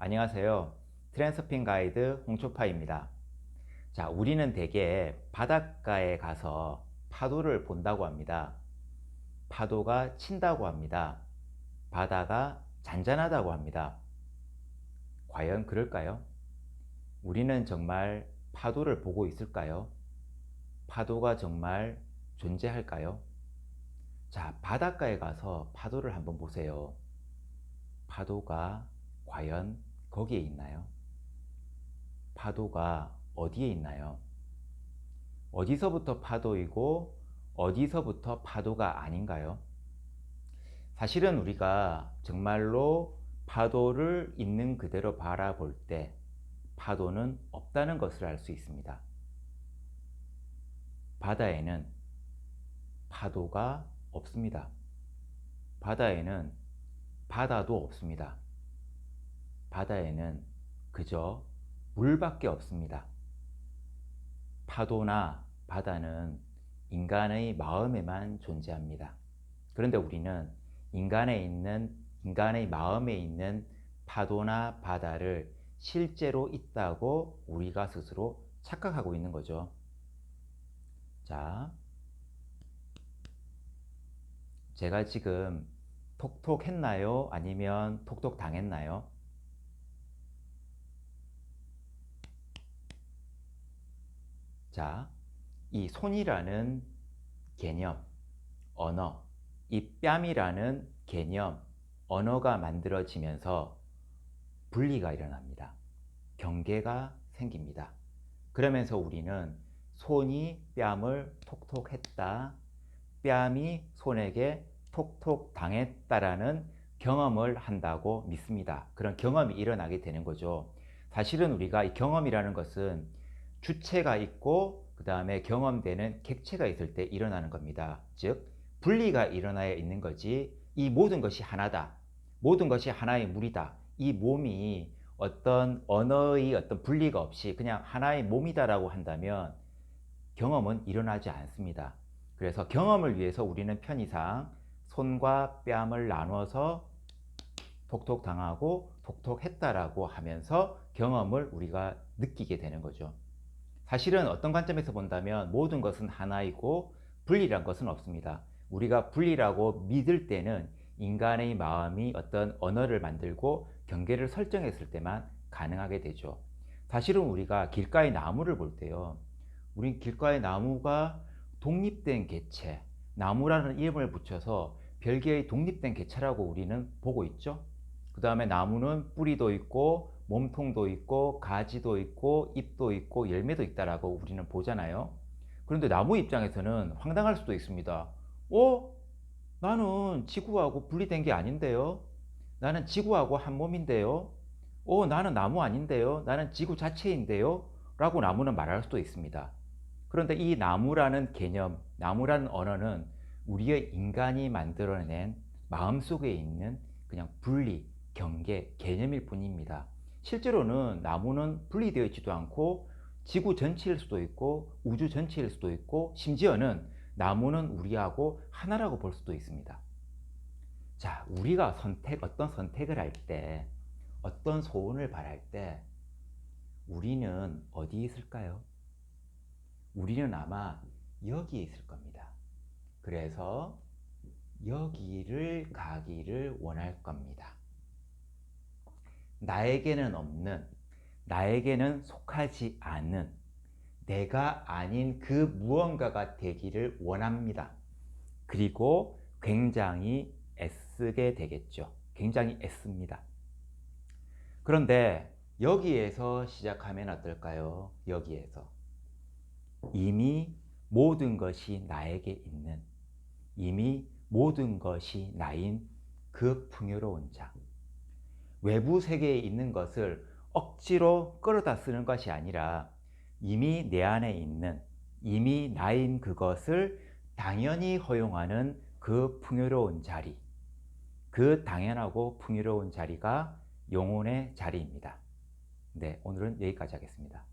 안녕하세요. 트랜서핑 가이드 홍초파입니다. 자, 우리는 대개 바닷가에 가서 파도를 본다고 합니다. 파도가 친다고 합니다. 바다가 잔잔하다고 합니다. 과연 그럴까요? 우리는 정말 파도를 보고 있을까요? 파도가 정말 존재할까요? 자, 바닷가에 가서 파도를 한번 보세요. 파도가 과연 거기에 있나요? 파도가 어디에 있나요? 어디서부터 파도이고 어디서부터 파도가 아닌가요? 사실은 우리가 정말로 파도를 있는 그대로 바라볼 때 파도는 없다는 것을 알 수 있습니다. 바다에는 파도가 없습니다. 바다에는 바다도 없습니다. 바다에는 그저 물밖에 없습니다. 파도나 바다는 인간의 마음에만 존재합니다. 그런데 우리는 인간에 있는 인간의 마음에 있는 파도나 바다를 실제로 있다고 우리가 스스로 착각하고 있는 거죠. 자, 제가 지금 톡톡 했나요? 아니면 톡톡 당했나요? 자, 이 손이라는 개념, 언어, 이 뺨이라는 개념, 언어가 만들어지면서 분리가 일어납니다. 경계가 생깁니다. 그러면서 우리는 손이 뺨을 톡톡 했다, 뺨이 손에게 톡톡 당했다라는 경험을 한다고 믿습니다. 그런 경험이 일어나게 되는 거죠. 사실은 우리가 이 경험이라는 것은 주체가 있고 그 다음에 경험되는 객체가 있을 때 일어나는 겁니다. 즉 분리가 일어나야 있는 거지 이 모든 것이 하나다. 모든 것이 하나의 물이다. 이 몸이 어떤 언어의 어떤 분리가 없이 그냥 하나의 몸이다라고 한다면 경험은 일어나지 않습니다. 그래서 경험을 위해서 우리는 편의상 손과 뺨을 나눠서 톡톡 당하고 톡톡 했다라고 하면서 경험을 우리가 느끼게 되는 거죠. 사실은 어떤 관점에서 본다면 모든 것은 하나이고 분리란 것은 없습니다. 우리가 분리라고 믿을 때는 인간의 마음이 어떤 언어를 만들고 경계를 설정했을 때만 가능하게 되죠. 사실은 우리가 길가의 나무를 볼 때요. 우린 길가의 나무가 독립된 개체, 나무라는 이름을 붙여서 별개의 독립된 개체라고 우리는 보고 있죠. 그 다음에 나무는 뿌리도 있고 몸통도 있고 가지도 있고 잎도 있고 열매도 있다라고 우리는 보잖아요. 그런데 나무 입장에서는 황당할 수도 있습니다. 어? 나는 지구하고 분리된 게 아닌데요. 나는 지구하고 한 몸인데요. 어, 나는 나무 아닌데요. 나는 지구 자체인데요. 라고 나무는 말할 수도 있습니다. 그런데 이 나무라는 개념, 나무라는 언어는 우리의 인간이 만들어낸 마음속에 있는 그냥 분리, 경계, 개념일 뿐입니다. 실제로는 나무는 분리되어 있지도 않고 지구 전체일 수도 있고 우주 전체일 수도 있고 심지어는 나무는 우리하고 하나라고 볼 수도 있습니다. 자, 우리가 선택, 어떤 선택을 할 때, 어떤 소원을 바랄 때, 우리는 어디에 있을까요? 우리는 아마 여기에 있을 겁니다. 그래서 여기를 가기를 원할 겁니다. 나에게는 없는, 나에게는 속하지 않은, 내가 아닌 그 무언가가 되기를 원합니다. 그리고 굉장히 애쓰게 되겠죠. 굉장히 애씁니다. 그런데 여기에서 시작하면 어떨까요? 여기에서. 이미 모든 것이 나에게 있는, 이미 모든 것이 나인 그 풍요로운 자. 외부 세계에 있는 것을 억지로 끌어다 쓰는 것이 아니라 이미 내 안에 있는 이미 나인 그것을 당연히 허용하는 그 풍요로운 자리. 그 당연하고 풍요로운 자리가 영혼의 자리입니다. 네, 오늘은 여기까지 하겠습니다.